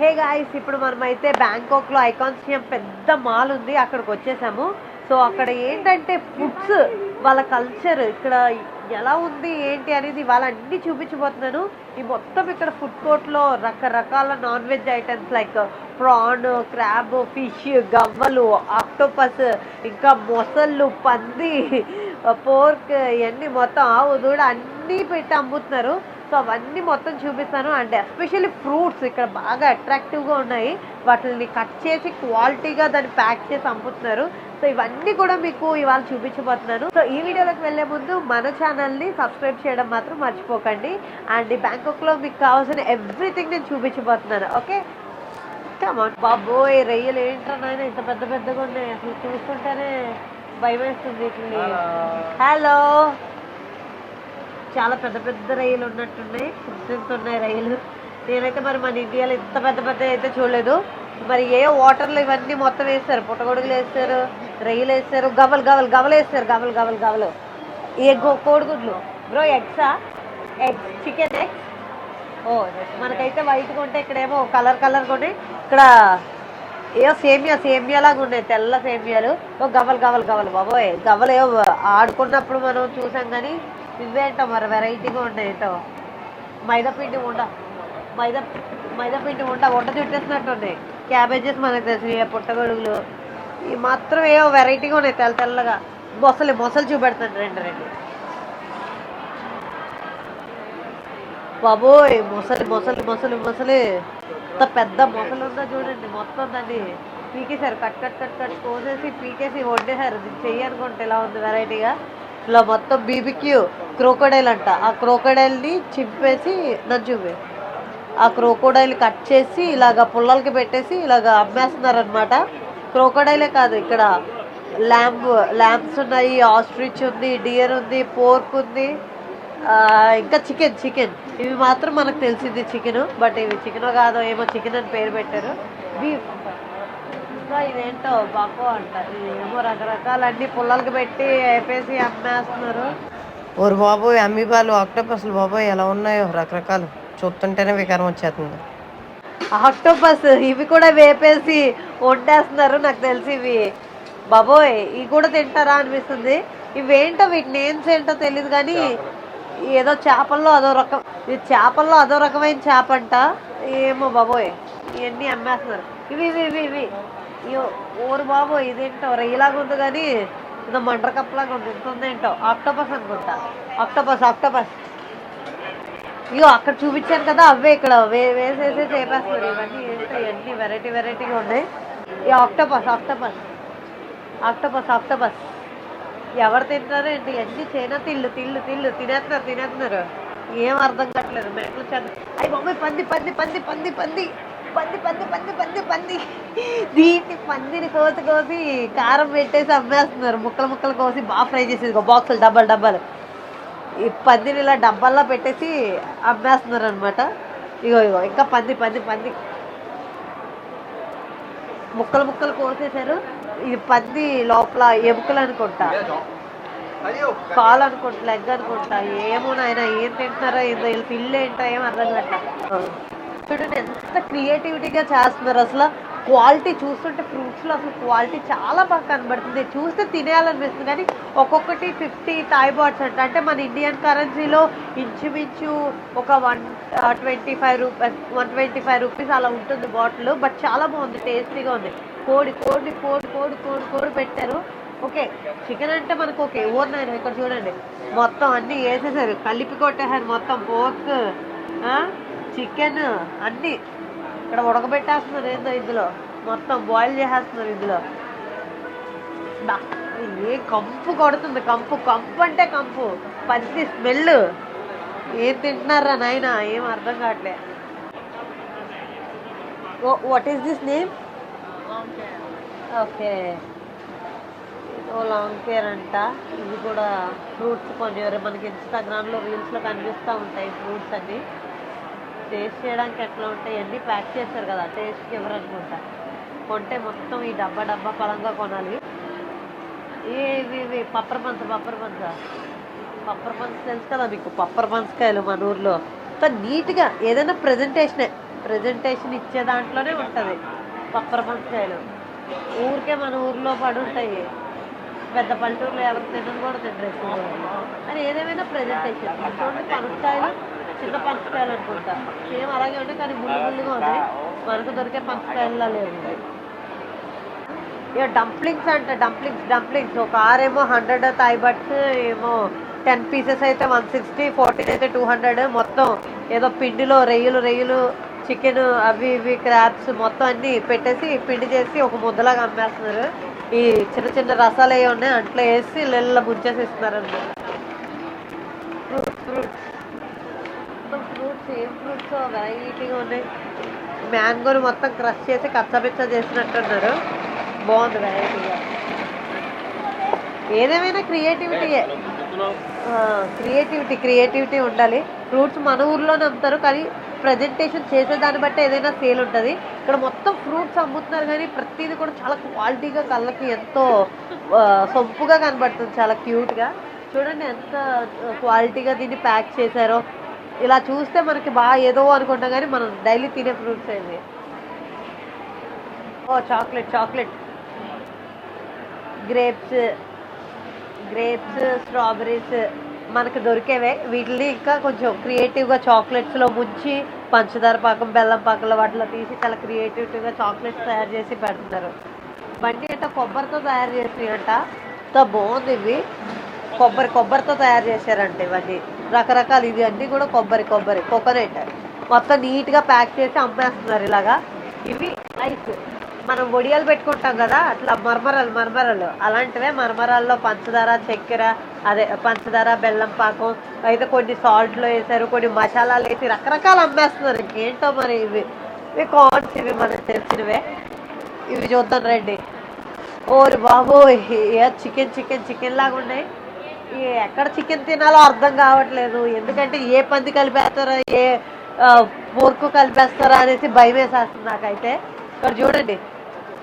Hey guys ఇప్పుడు మనం అయితే బ్యాంకాక్లో ఐకాన్స్టియం పెద్ద మాల్ ఉంది అక్కడికి వచ్చేసాము. సో అక్కడ ఏంటంటే ఫుడ్స్ వాళ్ళ కల్చర్ ఇక్కడ ఎలా ఉంది ఏంటి అనేది వాళ్ళ అన్ని చూపించబోతున్నాను. ఈ మొత్తం ఇక్కడ ఫుడ్ కోర్ట్లో రకరకాల non veg items like prawn crab fish గవ్వలు ఆక్టోపస్ ఇంకా మొసళ్ళు పంది పోర్క్ ఇవన్నీ మొత్తం ఆవు దూడ అన్నీ పెట్టి అమ్ముతున్నారు. సో అవన్నీ మొత్తం చూపిస్తాను. అండ్ ఎస్పెషల్లీ ఫ్రూట్స్ ఇక్కడ బాగా అట్రాక్టివ్గా ఉన్నాయి. వాటిని కట్ చేసి క్వాలిటీగా దాన్ని ప్యాక్ చేసి అమ్ముతున్నారు. సో ఇవన్నీ కూడా మీకు ఇవాళ చూపించబోతున్నాను. సో ఈ వీడియోలోకి వెళ్ళే ముందు మన ఛానల్ని సబ్స్క్రైబ్ చేయడం మాత్రం మర్చిపోకండి. అండ్ ఈ బ్యాంకాక్లో మీకు కావాల్సిన ఎవ్రీథింగ్ నేను చూపించబోతున్నాను. ఓకే? కమాన్ బాబోయ్ రొయ్యలు ఏంట్రా నాయన ఇంత పెద్ద పెద్దగా ఉన్నాయి? అసలు చూస్తుంటేనే భయం వేస్తుంది వీటిని హలో చాలా పెద్ద పెద్ద రైలు ఉన్నట్టున్నాయి. ఉన్నాయి రైలు. నేనైతే మరి మన ఇండియాలో ఇంత పెద్ద పెద్ద అయితే చూడలేదు. మరి ఏ వాటర్లు ఇవన్నీ మొత్తం వేస్తారు? పుట్టగొడుగులు వేస్తారు రైలు వేస్తారు గవలు గవలు గవలు వేస్తారు గవలు గవలు గవలు. ఏ గో కోడిగుడ్లు? బ్రో ఎగ్సా? ఎగ్స్ చికెన్ ఎగ్స్ ఓ మనకైతే వైట్ కొంటే ఇక్కడేమో కలర్ కలర్ కొన్ని ఇక్కడ ఏవో సేమియా సేమియా లాగా ఉన్నాయి తెల్ల సేమియాలు. ఓ గవలు గవలు గవలు. బాబోయ్ గవలు ఏవో ఆడుకున్నప్పుడు మనం చూసాం కానీ ఇవేంటో మరి వెరైటీగా ఉన్నాయి ఏంటో మైదా పిండి ఉండ మైదా మైదా పిండి ఉండ వంట చుట్టేసినట్టు ఉన్నాయి క్యాబేజెస్ మనకు తెలిసినాయి పుట్టగొడుగులు. ఈ మాత్రం ఏవో వెరైటీగా ఉన్నాయి తెల్ల తెల్లగా. మొసలి మొసలు చూపెడతాను రెండు రెండు. బాబోయ్ మొసలి మొసలి మొసలి మొసలి. ఇంత పెద్ద మొసలు ఉందో చూడండి మొత్తం దాన్ని పీకేశారు. కట్ కట్ కట్ కట్ కోసేసి పీకేసి వండేశారు. చెయ్యి అనుకుంటే ఇలా ఉంది వెరైటీగా ఇలా మొత్తం బీబిక్యూ క్రోకోడైల్ అంట. ఆ క్రోకోడైల్ని చింపేసి నన్ను ఆ క్రోకోడైల్ కట్ చేసి ఇలాగ పుల్లలకి పెట్టేసి ఇలాగ అమ్మేస్తున్నారు అనమాట క్రోకోడైలే కాదు ఇక్కడ ల్యాంబ్ ల్యాంబ్స్ ఉన్నాయి ఆస్ట్రిచ్ ఉంది డియర్ ఉంది పోర్క్ ఉంది. ఇంకా చికెన్ చికెన్. ఇవి మాత్రం మనకు తెలిసింది చికెన్ బట్ ఇవి చికెన్ కాదో ఏమో చికెన్ అని పేరు పెట్టారు. బీఫ్ ఇంకా ఇదేంటో బాకో అంట. ఏమో రకరకాల అన్ని పుల్లలకి పెట్టి వేపేసి అమ్మేస్తున్నారు. ఓరు బాబోయ్ అమ్మీబాలు ఆక్టోపస్లు బాబోయ్ ఎలా ఉన్నాయో రకరకాలు. చూస్తుంటేనే వికారం వచ్చేస్తుంది. ఆక్టోపస్ ఇవి కూడా వేపేసి వండేస్తున్నారు నాకు తెలిసి ఇవి. బాబోయ్ ఇవి కూడా తింటారా అనిపిస్తుంది. ఇవేంటో వీటి నేమ్స్ ఏంటో తెలియదు కానీ ఏదో చేపల్లో అదో రకం ఇది చేపల్లో అదో రకమైన చేప అంట. ఏమో బాబోయ్ ఇవన్నీ అమ్మేస్తున్నారు. ఇవి ఇవి ఇవి ఇవి. ఓరు బాబు ఇదేంటో రొయ్యలాగా ఉంది కానీ ఏదో మండ్ర కప్పలాగా ఉంది. ఎంత ఉందేంటో ఆక్టోపస్ అనుకుంటా. ఆక్టోపస్ ఆక్టోపస్ ఇయో అక్కడ చూపించాను కదా అవే ఇక్కడ వే వేసేసి చేపేస్తున్నారు. ఇవన్నీ ఏంటో ఇవన్నీ వెరైటీ వెరైటీగా ఉన్నాయి. ఈ ఆక్టోపస్ ఆక్టోపస్ ఆక్టోపస్ ఆక్టోపస్ ఎవరు తింటారో ఏంటి? అన్ని చైనా తిల్లు తిల్లు తిల్లు తినేస్తున్నారు తినేస్తున్నారు. ఏం అర్థం కావట్లేదు. మెట్లు చదువు అయ్యి బాబాయ్ పంది పంది పంది పంది పంది. పంది పంది పంది పంది పంది. దీన్ని పందిని కోసి కోసి కారం పెట్టేసి అమ్మేస్తున్నారు. ముక్కలు ముక్కలు కోసి బాగా ఫ్రై చేసేది బాక్సులు డబ్బాలు డబ్బాలు ఈ పందిని ఇలా డబ్బాల్లో పెట్టేసి అమ్మేస్తున్నారు అనమాట ఇగో ఇగో ఇంకా పంది పంది పంది. ముక్కలు ముక్కలు కోసేశారు. ఇది పంది లోపల ఎముకలు అనుకుంటా. కాలు అనుకుంటా లెగ్ అనుకుంటా ఏమో నాయన ఏం తింటున్నారో ఏందో వీళ్ళు పిల్లు ఏంటో ఏం అర్థం కట్ట చూడండి ఎంత క్రియేటివిటీగా చేస్తున్నారు. అసలు క్వాలిటీ చూస్తుంటే ఫ్రూట్స్లో అసలు క్వాలిటీ చాలా బాగా కనబడుతుంది. చూస్తే తినేయాలనిపిస్తుంది కానీ ఒక్కొక్కటి ఫిఫ్టీ థాయ్ బాట్స్ అంట. అంటే మన ఇండియన్ కరెన్సీలో ఇంచుమించు ఒక one twenty five rupees one twenty five rupees అలా ఉంటుంది బాటిల్ బట్ చాలా బాగుంది టేస్టీగా ఉంది. కోడి కోడి కోడి కోడి కోడి కోడి పెట్టారు. ఓకే చికెన్ అంటే మనకు ఓకే ఊరినాయన ఇక్కడ చూడండి. మొత్తం అన్నీ వేసేసారు. కలిపి కొట్టేసారు మొత్తం పోర్క్ చికెన్ అన్నీ ఇక్కడ ఉడకబెట్టేస్తున్నారు ఏందో ఇందులో. మొత్తం బాయిల్ చేసేస్తున్నారు ఇందులో. ఏ కంపు కొడుతుంది? కంపు కంపు అంటే కంపు. పచ్చి స్మెల్ ఏం తింటున్నారా నాయన? ఏం అర్థం కావట్లే. What is this name okay. ఓ లాంగ్ కేర్ అంట. ఇది కూడా ఫ్రూట్స్ కొంచెం మనకి ఇన్స్టాగ్రామ్లో రీల్స్లో కనిపిస్తూ ఉంటాయి ఫ్రూట్స్ అన్నీ. టేస్ట్ చేయడానికి ఎట్లా ఉంటాయి అన్నీ ప్యాక్ చేస్తారు కదా టేస్ట్కి ఎవరనుకుంటా కొంటే మొత్తం ఈ డబ్బా డబ్బా పరంగా కొనాలి. ఏ ఇవి ఇవి పప్పర్ పంచ పప్పర్ పంచ పప్పర్ పంచ తెలుసు కదా మీకు పప్పర్ పంచకాయలు మన ఊర్లో. అంత నీట్గా ఏదైనా ప్రజెంటేషనే ప్రజెంటేషన్ ఇచ్చే దాంట్లోనే ఉంటుంది పప్పర పనసకాయలు ఊరికే మన ఊర్లో పడి ఉంటాయి పెద్ద పల్లెటూరులో ఎవరు తినను కూడా తినరు అని ఏదేమైనా ప్రజెంటేషన్ చూడండి పనసకాయలు చిన్న పంచకాయలు అనుకుంటా. సేమ్ అలాగే ఉంటాయి కానీ ముళ్ళు ముళ్ళుగా ఉన్నాయి మనకు దొరికే పనసకాయల్లో లేవు ఇక డంప్లింగ్స్ అంట డంప్లింగ్స్ డంప్లింగ్స్ ఒక ఆరేమో హండ్రెడ్ థాయ్ బట్స్ ఏమో టెన్ పీసెస్ అయితే వన్ సిక్స్టీ ఫోర్టీన్ అయితే టూ హండ్రెడ్ మొత్తం ఏదో పిండిలో రొయ్యలు రొయ్యలు చికెన్ అవి ఇవి క్రాప్స్ మొత్తం అన్ని పెట్టేసి పిండి చేసి ఒక ముద్దలాగా అమ్మేస్తున్నారు. ఈ చిన్న చిన్న రసాలు అవి ఉన్నాయి. అంట్లో వేసి నెలలో ముంచేసి ఇస్తున్నారు ఫ్రూట్స్ ఫ్రూట్స్ సేమ్ ఫ్రూట్స్ వెరైటీగా ఉన్నాయి మ్యాంగోని మొత్తం క్రష్ చేసి కచ్చబిచ్చ చేసినట్టున్నారు. బాగుంది వెరైటీగా ఏదేమైనా క్రియేటివిటీయే క్రియేటివిటీ క్రియేటివిటీ ఉండాలి. ఫ్రూట్స్ మన ఊర్లోనే అమ్ముతారు కానీ ప్రజెంటేషన్ చేసే దాన్ని బట్టి ఏదైనా సేల్ ఉంటుంది. ఇక్కడ మొత్తం ఫ్రూట్స్ అమ్ముతున్నారు కానీ ప్రతిదీ కూడా చాలా క్వాలిటీగా కళ్ళకి ఎంతో సొంపుగా కనబడుతుంది చాలా క్యూట్గా చూడండి ఎంత క్వాలిటీగా దీన్ని ప్యాక్ చేశారో. ఇలా చూస్తే మనకి బాగా ఏదో అనుకుంటాం కానీ మనం డైలీ తినే ఫ్రూట్స్ ఏంది? ఓ chocolate chocolate grapes grapes strawberries మనకు దొరికేవే. వీటిని ఇంకా కొంచెం క్రియేటివ్గా చాక్లెట్స్లో ముంచి పంచదార పాకం బెల్లం పాకంలో వాటిలో తీసి చాలా క్రియేటివ్గా చాక్లెట్స్ తయారు చేసి పెడుతున్నారు. బండి అంటే కొబ్బరితో తయారు చేసి అంట బాగుంది ఇవి. కొబ్బరి కొబ్బరితో తయారు చేశారంట ఇవన్నీ. రకరకాలు ఇవి అన్నీ కూడా కొబ్బరి కొబ్బరి కోకోనట్. మొత్తం నీట్గా ప్యాక్ చేసి అమ్మేస్తున్నారు ఇలాగా. ఇవి ఐస్ మనం ఒడియాలు పెట్టుకుంటాం కదా అట్లా మరమరాలు మర్మరాలు. అలాంటివే మరమరాల్లో పంచదార చక్కెర అదే పంచదార బెల్లం పాకం అయితే కొన్ని సాల్ట్లో వేసారు కొన్ని మసాలాలు వేసి రకరకాలు అమ్మేస్తున్నారు. ఇంకేంటో మరి ఇవి. ఇవి కార్న్స్ ఇవి మనకు తెలిసినవే. ఇవి చూద్దాం రండి. ఓరి బాబోయ్ ఏ చికెన్ చికెన్ చికెన్ లాగా ఉన్నాయి. ఎక్కడ చికెన్ తినాలో అర్థం కావట్లేదు. ఎందుకంటే ఏ పంది కలిపేస్తారో ఏ పోర్కు కలిపేస్తారో అనేసి భయం వేసేస్తుంది నాకైతే. ఇక్కడ చూడండి.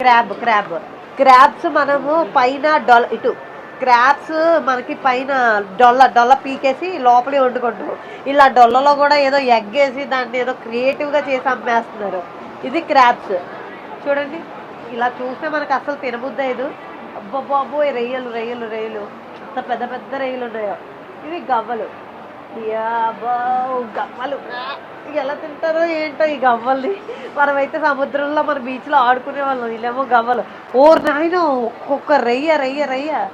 Crab crab. క్రాబ్స్ మనము పైన డొల ఇటు. క్రాబ్స్ మనకి పైన డొల్ల డొల్ల పీకేసి లోపలే వండుకుంటాం ఇలా డొల్లలో కూడా ఏదో ఎగ్గేసి దాన్ని ఏదో క్రియేటివ్గా చేసి అమ్మేస్తున్నారు. ఇది క్రాబ్స్. చూడండి. ఇలా చూస్తే మనకు అసలు తినబుద్ధి అయ్యదు. అబ్బబ్బోయ్ రొయ్యలు రొయ్యలు రొయ్యలు. ఎంత పెద్ద పెద్ద రొయ్యలు ఉన్నాయో ఇవి గవ్వలు. యాబో గవ్వలు. ఇక ఎలా తింటారో ఏంటో ఈ గవ్వల్ని. మనమైతే సముద్రంలో మన బీచ్లో ఆడుకునే వాళ్ళం. వీళ్ళేమో గవ్వలు. ఓ నాయన ఒక్కొక్క రొయ్య రొయ్య రొయ్య.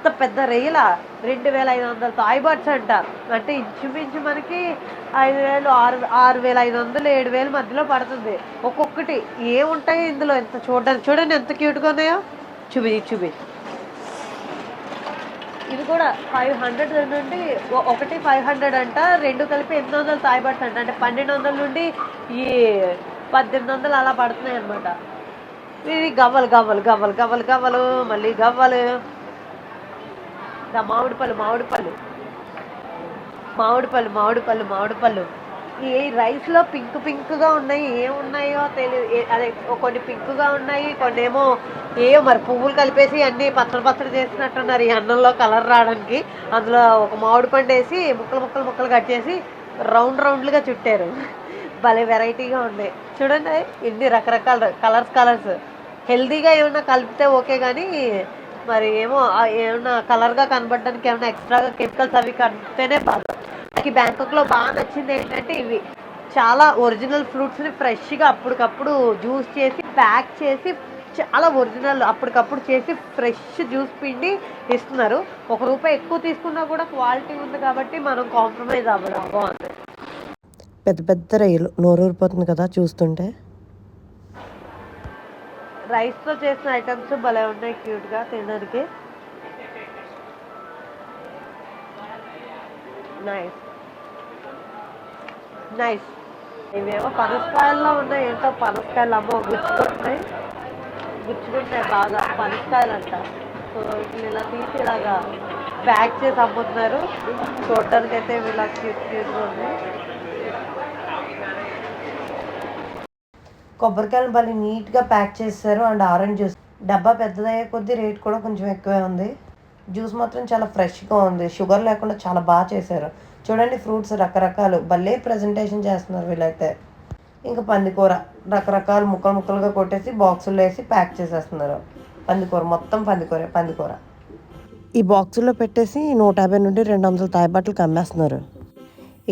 ఎంత పెద్ద రొయ్యల. రెండు వేల ఐదు వందల తాయిబాట్స్ అంట. అంటే ఇంచుమించు మనకి ఐదు వేలు ఆరు ఆరు వేల ఐదు వందలు ఏడు వేలు మధ్యలో పడుతుంది. ఒక్కొక్కటి. ఏముంటాయి ఇందులో? ఎంత చూడడానికి చూడండి ఎంత క్యూట్గా ఉన్నాయో. చూపి చూపి ఇది కూడా ఫైవ్ హండ్రెడ్ నుండి ఒకటి ఫైవ్ హండ్రెడ్ అంట రెండు కలిపి ఎనిమిది వందలు తాయి అంట. అంటే పన్నెండు వందల నుండి ఈ పద్దెనిమిది వందలు అలా పడుతున్నాయి అనమాట ఇది గవ్వలు గవ్వలు గవ్వలు గవ్వలు గవ్వలు మళ్ళీ గవ్వలు. మామిడి పళ్ళు మామిడి పళ్ళు. మామిడి పళ్ళు మామిడి పళ్ళు మామిడి పళ్ళు. ఈ రైస్లో పింక్ పింక్గా ఉన్నాయి ఏమున్నాయో తెలియదు అదే కొన్ని పింక్గా ఉన్నాయి కొన్ని ఏమో ఏమో మరి పువ్వులు కలిపేసి అన్ని పచ్చడి పచ్చడి చేసినట్టున్నారు ఈ అన్నంలో కలర్ రావడానికి. అందులో ఒక మామిడి పండు వేసి ముక్కలు ముక్కలు ముక్కలు కట్ చేసి రౌండ్ రౌండ్లుగా చుట్టారు. భలే వెరైటీగా ఉన్నాయి చూడండి ఇన్ని రకరకాల కలర్స్ కలర్స్. హెల్తీగా ఏమన్నా కలిపితే ఓకే కానీ మరి ఏమో ఏమన్నా కలర్గా కనబడడానికి ఏమన్నా ఎక్స్ట్రాగా కెమికల్స్ అవి కలిపితేనే బాధ నాకు బ్యాంకాక్లో బాగా నచ్చింది ఏంటంటే ఇవి. చాలా ఒరిజినల్ ఫ్రూట్స్ని ఫ్రెష్గా అప్పటికప్పుడు జ్యూస్ చేసి ప్యాక్ చేసి చాలా ఒరిజినల్ అప్పటికప్పుడు చేసి ఫ్రెష్ జ్యూస్ పిండి ఇస్తున్నారు. ఒక రూపాయి ఎక్కువ తీసుకున్నా కూడా క్వాలిటీ ఉంది కాబట్టి మనం కాంప్రమైజ్ అవ్వడం బాగుంది. పెద్ద పెద్ద రొయ్యలు నోరూరిపోతుంది కదా చూస్తుంటే. రైస్తో చేసిన ఐటమ్స్ భలే ఉన్నాయి క్యూట్గా తినడానికి. నైస్. నైస్ ఇవేమో పనసకాయల్లో ఉన్నాయి ఏంటో పనసకాయలు అమ్మో గుచ్చుకుంటున్నాయి. గుచ్చుకుంటున్నాయి బాగా పనసకాయలు అంట సో వీళ్ళు ఇలా తీసి ఇలాగా ప్యాక్ చేసి అమ్ముతున్నారు. చూడటానికి అయితే ఇలా క్యూట్ క్యూట్గా ఉంది. కొబ్బరికాయలు భలే నీట్గా ప్యాక్ చేస్తారు అండ్ ఆరెంజ్ జ్యూస్. డబ్బా పెద్దదయ్యే కొద్దీ రేట్ కూడా కొంచెం ఎక్కువే ఉంది. జ్యూస్ మాత్రం చాలా ఫ్రెష్గా ఉంది. షుగర్ లేకుండా చాలా బాగా చేశారు. చూడండి ఫ్రూట్స్ రకరకాలు. భలే ప్రజెంటేషన్ చేస్తున్నారు వీళ్ళైతే. ఇంకా పందికూర రకరకాల ముక్కలు ముక్కలుగా కొట్టేసి బాక్సుల్లో వేసి ప్యాక్ చేసేస్తున్నారు. పందికూర మొత్తం పందికూర పందికూర. ఈ బాక్సుల్లో పెట్టేసి నూట యాభై నుండి రెండు వందల తాయిబట్టలు అమ్మేస్తున్నారు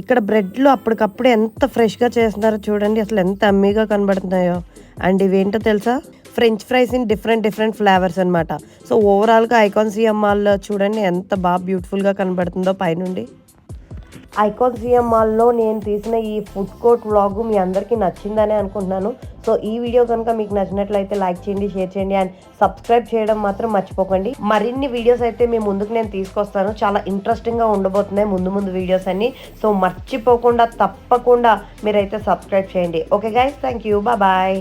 ఇక్కడ బ్రెడ్లు అప్పటికప్పుడు ఎంత ఫ్రెష్గా చేస్తున్నారో చూడండి అసలు ఎంత అమ్మీగా కనబడుతున్నాయో. అండ్ ఇవేంటో తెలుసా? French fries in different different flavours అనమాట సో ఓవరాల్గా ఐకాన్ సీఎం మాల్లో చూడండి ఎంత బాగా బ్యూటిఫుల్గా కనబడుతుందో పైనుండి. ఐకాన్ సిఎం మాల్లో నేను తీసిన ఈ ఫుడ్ కోర్ట్ వ్లాగ్ మీ అందరికీ నచ్చిందని అనుకుంటున్నాను. సో ఈ వీడియో కనుక మీకు నచ్చినట్లయితే లైక్ చేయండి షేర్ చేయండి అండ్ సబ్స్క్రైబ్ చేయడం మాత్రం మర్చిపోకండి. మరిన్ని వీడియోస్ అయితే మీ ముందుకు నేను తీసుకొస్తాను. చాలా ఇంట్రెస్టింగ్గా ఉండబోతున్నాయి ముందు ముందు వీడియోస్ అన్ని. సో మర్చిపోకుండా తప్పకుండా మీరైతే సబ్స్క్రైబ్ చేయండి. Okay guys thank you bye